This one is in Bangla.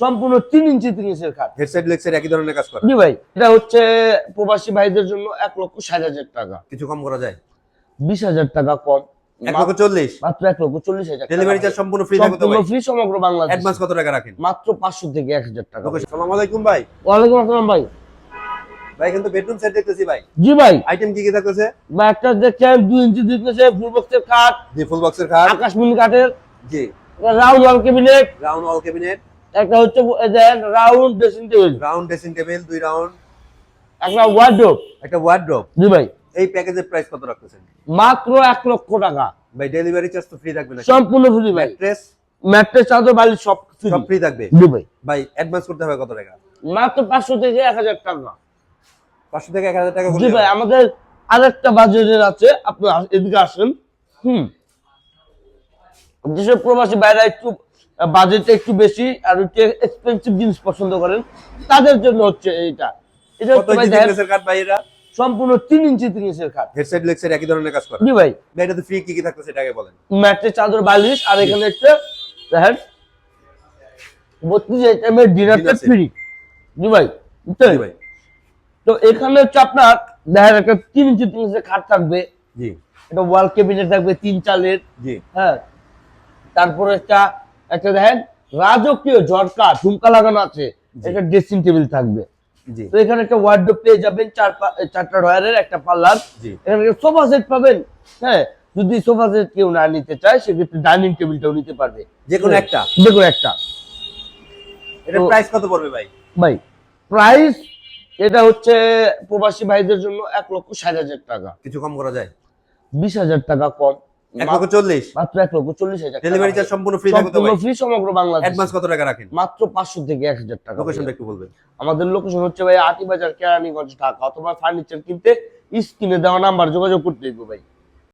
সম্পূর্ণ তিন ইঞ্চি তিন ইঞ্চের খাট। হেডসেট লেগসেট একই ধরনের কাজ করা? জি ভাই এটা হচ্ছে প্রবাসী ভাইদের জন্য এক লক্ষ ষাট হাজার টাকা। কিছু কম করা যায়? বিশ হাজার টাকা কম। এক লক্ষ চল্লিশ? মাত্র এক লক্ষ চল্লিশ হাজার ডেলিভারি চার্জ সম্পূর্ণ ফ্রি সম্পূর্ণ ফ্রি সমগ্র বাংলাদেশ। অ্যাডভান্স কত টাকা রাখেন? মাত্র পাঁচশো থেকে এক হাজার টাকা। সালাম আলাইকুম ভাই। ওয়ালাইকুম আসসালাম ভাই। ভাই কিন্তু বেডরুম সেট দেখতেছি ভাই। জি ভাই। আইটেম কি কি থাকতেছে? বা একটা দেখছেন দুই ইঞ্চি ফুল বক্সের জি ফুল বক্সের খাট। আকাশমণি কাঠের। জি। Round wall cabinet round wall cabinet একটা হচ্ছে round dressing table round dressing table দুই রাউন্ড একটা ওয়ার্ডরোব একটা ওয়ার্ড্রপ জি ভাই। এই প্যাকেজের প্রাইস কত রাখতেছেন? মাত্র এক লক্ষ টাকা। ভাই ডেলিভারি চার্জ তো ফ্রি থাকবে না সম্পূর্ণ ফ্রি ভাই। ম্যাট্রেস ম্যাট্রেস চাদর বালি সব ফ্রি সব ফ্রি থাকবে? জি ভাই। ভাই অ্যাডভান্স করতে হবে কত টাকা? মাত্র পাঁচশো থেকে এক হাজার টাকা। পাঁচশো থেকে এক হাজার টাকা জি ভাই আমাদের আরেকটা বাজেটের আছে। আপনি এদিকে আসেন। হুম। যেসব প্রবাসী বাইরে একটু বাজেট একটু বেশি আর একটু এক্সপেন্সিভ জিনিস পছন্দ করেন তাদের জন্য হচ্ছে এইটা। এটা এটা সম্পূর্ণ তিন ইঞ্চি তিন ইঞ্চের খাট হেডসেট লেগসেট একই ধরনের কাজ করা। জি ভাই। ভাই এটাতে ফ্রি কি কি থাকতেছে এটাকে বলেন। ম্যাট্রেস চাদর বালিশ আর এখানে একটা দেখেন বত্রিশ আইটেমের ডিনারটা ফ্রি জি ভাই বুঝছেন? ভাই। তো এখানে হচ্ছে আপনার দেখেন একটা তিন ইঞ্চি তিন ইঞ্চের খাট থাকবে। জি। ওয়াল কেবিনেট থাকবে তিন চালের। জি। হ্যাঁ তারপরে একটা একটা দেখেন রাজকীয় ঝটকা ঝুমকা লাগানো আছে। একটা ড্রেসিং টেবিল থাকবে। তো এখানে একটা ওয়ার্ডরোব পেয়ে যাবেন চার চারটা রয়ারের একটা পার্লার এখানে সোফা সেট পাবেন। হ্যাঁ যদি সোফা সেট কেউ না নিতে চায় সেক্ষেত্রে ডাইনিং টেবিলটাও নিতে পারবে। যে কোনো একটা? যে কোনো একটা। এটা প্রাইস কত পড়বে ভাই? ভাই প্রাইস এটা হচ্ছে প্রবাসী ভাইদের জন্য এক লক্ষ ষাট হাজার টাকা। কিছু কম করা যায়? বিশ হাজার টাকা কম। লক্ষ চল্লিশ। মাত্র এক লক্ষ চল্লিশ হাজার ডেলিভারি চার্জ সম্পূর্ণ ফ্রি থাকবে সম্পূর্ণ ফ্রি সমগ্র বাংলাদেশ। অ্যাডভান্স কত টাকা রাখেন? মাত্র পাঁচশো থেকে এক হাজার টাকা। লোকেশনটা একটু বলবেন। আমাদের লোকেশন হচ্ছে ভাই আটি বাজার কেরানীগঞ্জ ঢাকা। অথবা ফার্নিচার কিনতে স্ক্রিনে দেওয়া নাম্বার যোগাযোগ করতে হইব ভাই।